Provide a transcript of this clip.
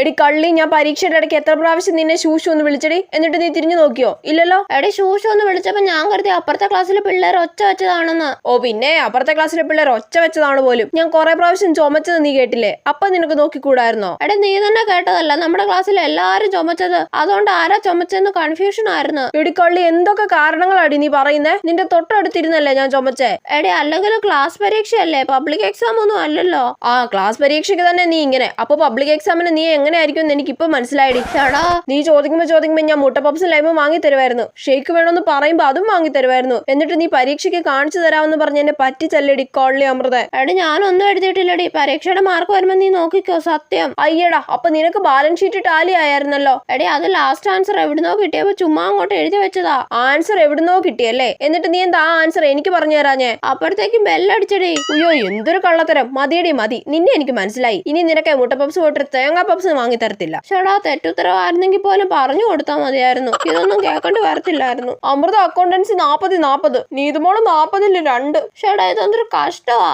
എടി കള്ളി ഞാൻ പരീക്ഷയുടെ ഇടയ്ക്ക് എത്ര പ്രാവശ്യം നിന്നെ ശൂഷു ഒന്ന് വിളിച്ചടി? എന്നിട്ട് നീ തിരിഞ്ഞു നോക്കിയോ? ഇല്ലല്ലോ? എടി ശൂഷു ഒന്ന് വിളിച്ചപ്പോ ഞാൻ കരുതി അപ്പുറത്തെ ക്ലാസ്സിലെ പിള്ളേർ ഒച്ച വെച്ചതാണെന്ന്. ഓ പിന്നെ അപ്പുറത്തെ ക്ലാസ്സിലെ പിള്ളേർ ഒച്ച വെച്ചതാണ് പോലും. ഞാൻ കുറെ പ്രാവശ്യം ചുമച്ചത് നീ കേട്ടില്ലേ? അപ്പൊ നിനക്ക് നോക്കിക്കൂടായിരുന്നോ? എടി നീ തന്നെ കേട്ടതല്ല. നമ്മുടെ ക്ലാസ്സിൽ എല്ലാരും ചുമച്ചത്. അതുകൊണ്ട് ആരാ ചുമച്ചെന്ന് കൺഫ്യൂഷൻ ആയിരുന്നു. എടി കള്ളി എന്തൊക്കെ കാരണങ്ങളാടി നീ പറയുന്നേ? നിന്റെ തൊട്ടടുത്തിരുന്നല്ലേ ഞാൻ ചുമച്ചേ? എടി അല്ലെങ്കിൽ ക്ലാസ് പരീക്ഷയല്ലേ? പബ്ലിക് എക്സാം ഒന്നും അല്ലല്ലോ. ആ ക്ലാസ് പരീക്ഷയ്ക്ക് തന്നെ നീ ഇങ്ങനെ. അപ്പൊ പബ്ലിക് എക്സാമിന് നീ എങ്ങനെയായിരിക്കും എന്ന് എനിക്ക് ഇപ്പൊ മനസ്സിലായിടി നീ ചോദിക്കുമ്പോ ചോദിക്കുമ്പോ ഞാൻ മുട്ട പപ്സും ലൈമും വാങ്ങി തരുമായിരുന്നു ഷേക്ക് വേണമെന്ന് പറയുമ്പോ അതും വാങ്ങി തരുമായിരുന്നു എന്നിട്ട് നീ പരീക്ഷയ്ക്ക് കാണിച്ചു തരാമെന്ന് പറഞ്ഞ് എന്നെ പറ്റിച്ചല്ലടി കൊള്ളി അമൃത. എടി ഞാനൊന്നും എഴുതിയിട്ടില്ലടി. പരീക്ഷയുടെ മാർക്ക് വരുമ്പോ നീ നോക്കിക്കോ സത്യം. അയ്യടാ അപ്പൊ നിനക്ക് ബാലൻസ് ഷീറ്റ് ടാലി ആയിരുന്നല്ലോ എടി അത് ലാസ്റ്റ് ആൻസർ എവിടുന്നോ കിട്ടിയപ്പോ ചുമ്മാ അങ്ങോട്ട് എഴുതി വെച്ചതാ. ആൻസർ എവിടുന്നോ കിട്ടിയല്ലേ? എന്നിട്ട് നീ എന്താ ആൻസർ എനിക്ക് പറഞ്ഞു തരാഞ്ഞേ? അപ്പോഴത്തേക്കും ബെല്ലടിച്ചടി. അയ്യോ എന്തൊരു കള്ളത്തരം. മതിയടി മതി. നിന്നെ എനിക്ക് മനസ്സിലായി. ഇനി നിനക്ക് മുട്ട പപ്സ് പോയിട്ട് തേങ്ങാ പപ്സ് വാങ്ങി തരത്തില്ല. ചേടാ തെറ്റുത്തരവായിരുന്നെങ്കിൽ പോലും പറഞ്ഞു കൊടുത്താൽ മതിയായിരുന്നു. ഇതൊന്നും കേൾക്കേണ്ടി വരത്തില്ലായിരുന്നു. അമൃത അക്കൗണ്ടൻസി നാപ്പത് നാപ്പത്. നീതുമോൾ നാപ്പതിൽ രണ്ട്. ചേടാ ഇതൊന്നൊരു കഷ്ടമാ